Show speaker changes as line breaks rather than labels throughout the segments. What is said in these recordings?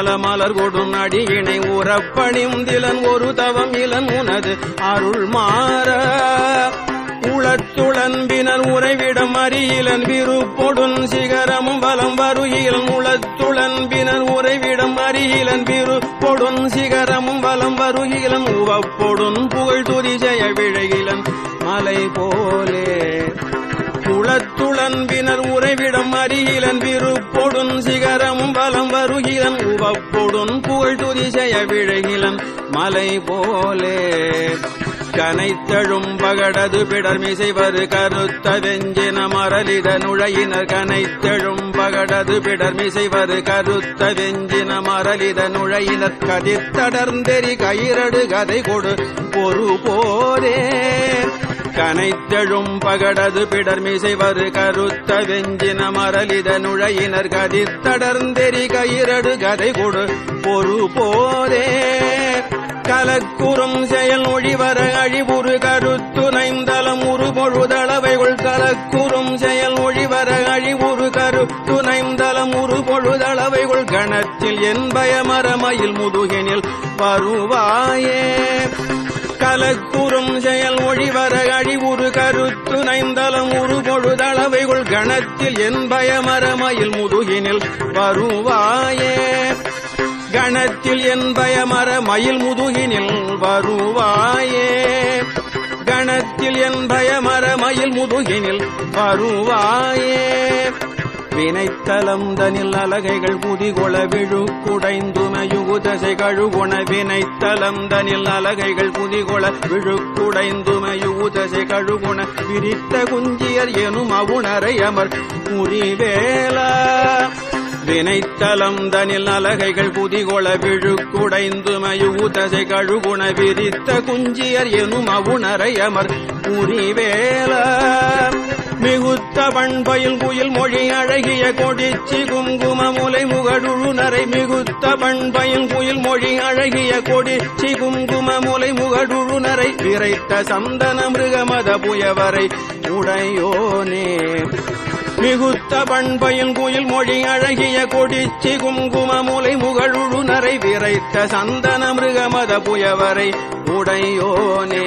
பல மலர் கொடும் அடியினை உறப்பணிந்திலன் ஒரு தவம் இளன் உனது அருள் மாற. உளத்துளன்பினர் உறைவிடம் அறியிலன் விருப்பொடுன் சிகரமும் வலம் வருகிலன் உளத்துளன்பினர் உறைவிடம் அறியிலன் விருப்பொடுன் சிகரமும் வலம் வருகிலன் உவப்பொடுன் புகழ் துரிஜய விழகிலன் மலை போலே உளத்துளன்பினர் உறைவிடம் அருகிலன் விருப்பொடுன் சிகரமும் பலம் வருகிலன் உவப்பொடுன் புகழ் துரிசெய விழகிலன் மலை போலே. கனைத்தழும் பகடது பிடர்மிசைவரு கருத்த வெஞ்சின மரலித நுழையினர் கனைத்தழும் பகடது பிடர்மிசைவரு கருத்த வெஞ்சின மரலித நுழையினர் கதிர்த்தடர்ந்தெறி கயிரடு கதை கொடு பொறு போரே. கனைத்தெழும் பகடது பிடர்மிசைவரு கருத்த வெஞ்சின மரலித நுழையினர் கதித்தடர்ந்தெறி கயிரடு கதை கொடு. பொறு போதே கலக்குறும் செயல் ஒழிவர அழிவுறு கருத்துணைந்தலம் உருபொழுதளவைகள் கலக்குறும் செயல் ஒழிவர அழிவுறு கருத்துணைந்தலம் உருபொழுதளவைகள் கணத்தில் என் பயமரமயில் முதுகினில் வருவாயே. கலக்குறும் செயல் நைந்தலம் பொழுதளவைகள் கணத்தில் என் பயமரமயில் முதுகினில் வருவாயே. கணத்தில் என் பயமர மயில் முதுகினில் வருவாயே. கணத்தில் என் பயமர மயில் முதுகினில் வருவாயே. வினைத்தலம் தனில் அலகைகள் குதிகொள விழு குடைந்துமயுகுதசை கழுகுண வினைத்தலம் தனில் அலகைகள் குதிகொள விழு குடைந்துமயுகுதசை கழுகுண விரித்த குஞ்சியர் எனும் அவுணரை அமர். முறிவேலா வினைத்தலம் தனில் அலகைகள் குதிகொள விழு குடைந்துமயுகுதசை கழுகுண விரித்த குஞ்சியர் எனும் அவுணரை அமர். முறிவேலா மிகுத்த பண்பயில் குயில் மொழி அழகிய கொடிச்சி குங்கும முலை முகடுழுநரை மிகுத்த பண்பயில் குயில் மொழி அழகிய கொடிச்சி குங்கும முலை முகடுழுநரை விரைத்த சந்தன மிருகமத புயவரை உடையோனே. மிகுத்த பண்பயில் குயில் மொழி அழகிய கொடிச்சி குங்கும முலை முகழுழுநரை விரைத்த சந்தன மிருகமத புயவரை உடையோனே.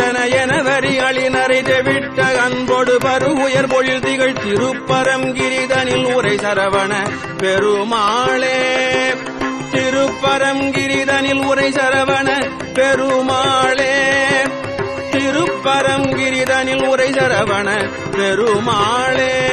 வரி விட்ட தெவிட்ட அன்போடு பருகுயர் பொழில் திகழ் திருப்பரங்கிரிதனில் உரை சரவண பெருமாளே. திருப்பரங்கிரிதனில் உரை சரவண பெருமாளே. திருப்பரங்கிரிதனில் உரை சரவண பெருமாளே.